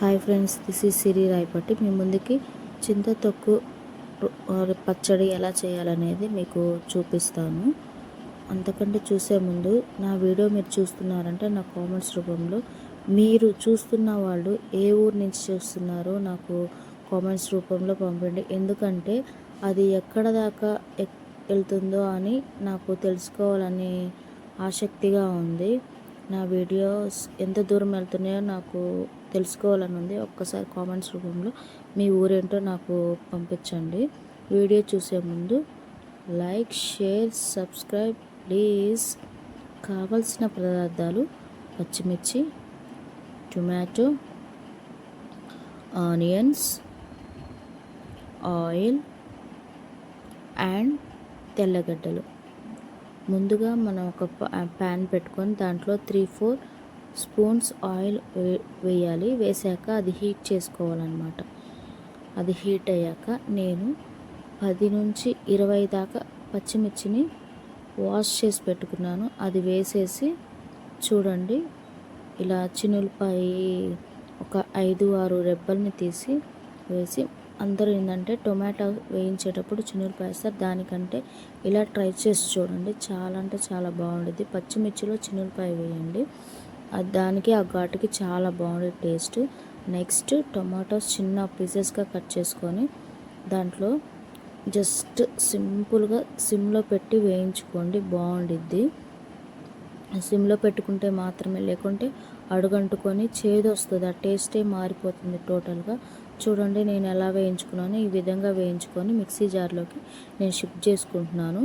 Hi friends this is Siri Rayapatti. మీ ముందుకి చింత తొక్కు పచ్చడి ఎలా చేయాలనేది మీకు చూపిస్తాను. అంతకంటే చూసే ముందు నా వీడియో మీరు చూస్తున్నారంటే నా కామెంట్స్ రూపంలో మీరు చూస్తున్న వాళ్ళు ఏ ఊరు నుంచి చూస్తున్నారో నాకు కామెంట్స్ రూపంలో పంపండి. ఎందుకంటే అది ఎక్కడ దాకా వెళ్తుందో అని నాకు తెలుసుకోవాలని ఆసక్తిగా ఉంది. నా వీడియోస్ ఎంత దూరం వెళ్తున్నాయో నాకు తెలుసుకోవాలని ఉంది. ఒక్కసారి కామెంట్స్ రూపంలో మీ ఊరేంటో నాకు పంపించండి. వీడియో చూసే ముందు లైక్ షేర్ సబ్స్క్రైబ్ ప్లీజ్. కావలసిన పదార్థాలు పచ్చిమిర్చి టొమాటో ఆనియన్స్ ఆయిల్ అండ్ తెల్లగడ్డలు. ముందుగా మనం ఒక ప్యాన్ పెట్టుకొని దాంట్లో త్రీ ఫోర్ స్పూన్స్ ఆయిల్ వేయాలి. వేసాక అది హీట్ చేసుకోవాలన్నమాట. అది హీట్ అయ్యాక నేను పది నుంచి ఇరవై దాకా పచ్చిమిర్చిని వాష్ చేసి పెట్టుకున్నాను. అది వేసేసి చూడండి ఇలా చినులపాయి ఒక ఐదు ఆరు రెబ్బల్ని తీసి వేసి అందరూ ఏంటంటే టొమాటో వేయించేటప్పుడు చిన్నూరు వేస్తారు దానికంటే ఇలా ట్రై చేసి చూడండి. చాలా అంటే చాలా బాగుంటుంది పచ్చిమిర్చిలో చిన్నూరుపాయ వేయండి. దానికి ఆ ఘాటుకి చాలా బాగుంటుంది టేస్ట్. నెక్స్ట్ టొమాటోస్ చిన్న పీసెస్గా కట్ చేసుకొని దాంట్లో జస్ట్ సింపుల్గా సిమ్లో పెట్టి వేయించుకోండి. బాగుండిద్ది. సిమ్లో పెట్టుకుంటే మాత్రమే లేకుంటే అడుగంటుకొని చేదు వస్తుంది ఆ టేస్టే మారిపోతుంది టోటల్గా. చూడండి నేను ఎలా వేయించుకున్నాను ఈ విధంగా వేయించుకొని మిక్సీ జార్లోకి నేను షిఫ్ట్ చేసుకుంటున్నాను.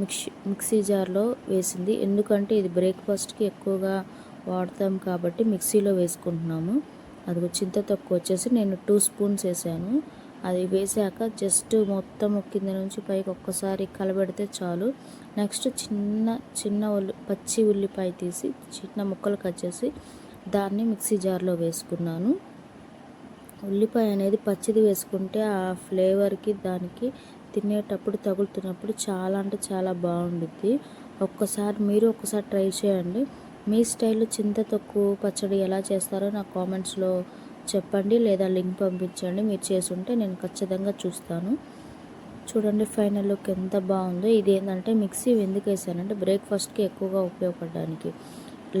మిక్సీ మిక్సీ జార్లో వేసింది. ఎందుకంటే ఇది బ్రేక్ఫాస్ట్కి ఎక్కువగా వాడతాం కాబట్టి మిక్సీలో వేసుకుంటున్నాము. అది చింత తక్కువ వచ్చేసి నేను టూ స్పూన్స్ వేసాను. అది వేసాక జస్ట్ మొత్తం కింద నుంచి పైకి ఒక్కసారి కలబెడితే చాలు. నెక్స్ట్ చిన్న చిన్న ఉల్లి పచ్చి ఉల్లిపాయ తీసి చిన్న ముక్కలు కట్ చేసి దాన్ని మిక్సీ జార్లో వేసుకున్నాను. ఉల్లిపాయ అనేది పచ్చిది వేసుకుంటే ఆ ఫ్లేవర్కి దానికి తినేటప్పుడు తగులుతున్నప్పుడు చాలా అంటే చాలా బాగుండుద్ది. ఒక్కసారి మీరు ఒక్కసారి ట్రై చేయండి. మీ స్టైల్లో చింత తక్కువ పచ్చడి ఎలా చేస్తారో నా కామెంట్స్లో చెప్పండి లేదా లింక్ పంపించండి. మీరు చేసుంటే నేను ఖచ్చితంగా చూస్తాను. చూడండి ఫైనల్ లుక్ ఎంత బాగుందో. ఇది ఏంటంటే మిక్సీ ఎందుకు వేసానంటే బ్రేక్ఫాస్ట్కి ఎక్కువగా ఉపయోగపడడానికి.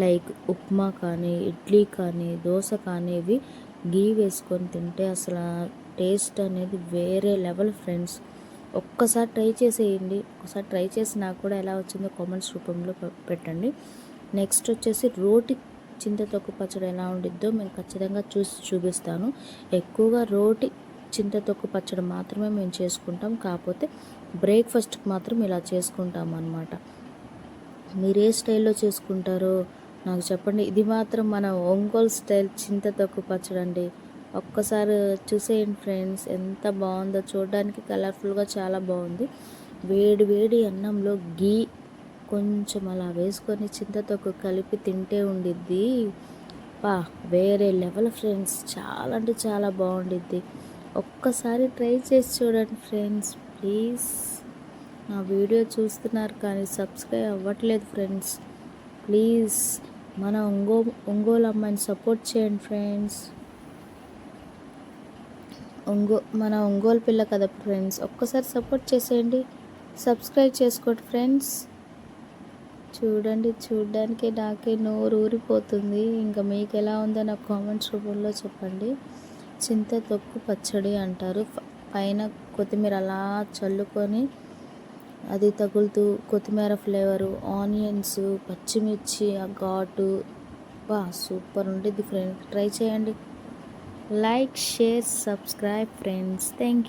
లైక్ ఉప్మా కానీ ఇడ్లీ కానీ దోశ కానీ ఇవి గీ వేసుకొని తింటే అసలు టేస్ట్ అనేది వేరే లెవెల్ ఫ్రెండ్స్. ఒక్కసారి ట్రై చేసేయండి. ఒకసారి ట్రై చేసి నాకు కూడా ఎలా వచ్చిందో కామెంట్స్ రూపంలో పెట్టండి. నెక్స్ట్ వచ్చేసి రోటి చింతతొక్కు పచ్చడి ఎలా ఉండిద్దో మేము ఖచ్చితంగా చూసి చూపిస్తాను. ఎక్కువగా రోటి చింతతొక్కు పచ్చడి మాత్రమే మేము చేసుకుంటాం. కాకపోతే బ్రేక్ఫాస్ట్కి మాత్రం ఇలా చేసుకుంటాం అనమాట మీరు ఏ స్టైల్లో చేసుకుంటారో నాకు చెప్పండి. ఇది మాత్రం మన ఒంగోలు స్టైల్ చింత తొక్కు పచ్చడి అండి. ఒక్కసారి చూసేయండి ఫ్రెండ్స్. ఎంత బాగుందో చూడడానికి కలర్ఫుల్గా చాలా బాగుంది. వేడి వేడి అన్నంలో గీ కొంచెం అలా వేసుకొని చింతతొక్కు కలిపి తింటే ఉండిద్ది. పా వేరే లెవెల్ ఫ్రెండ్స్. చాలా అంటే చాలా బాగుండిద్ది. ఒక్కసారి ట్రై చేసి చూడండి ఫ్రెండ్స్. ప్లీజ్. నా వీడియో చూస్తున్నారు కానీ సబ్స్క్రైబ్ అవ్వట్లేదు ఫ్రెండ్స్. ప్లీజ్. మన ఒంగో ఒంగోలు అమ్మాయిని సపోర్ట్ చేయండి ఫ్రెండ్స్ ఒంగో మన ఒంగోలు పిల్ల కదా ఫ్రెండ్స్ ఒక్కసారి సపోర్ట్ చేసేయండి. సబ్స్క్రైబ్ చేసుకోండి ఫ్రెండ్స్ చూడండి చూడడానికి నాకే నోరు ఊరిపోతుంది. ఇంకా మీకు ఎలా ఉందో నాకు కామెంట్స్ రూపంలో చెప్పండి. చింత తొక్కు పచ్చడి అంటారు. పైన కొత్తిమీర అలా చల్లుకొని అది తగులుతూ కొత్తిమీర ఫ్లేవరు ఆనియన్స్ పచ్చిమిర్చి ఆ ఘాటు. బా సూపర్ ఉంటుంది ఫ్రెండ్స్ ట్రై చేయండి. Like share subscribe friends. Thank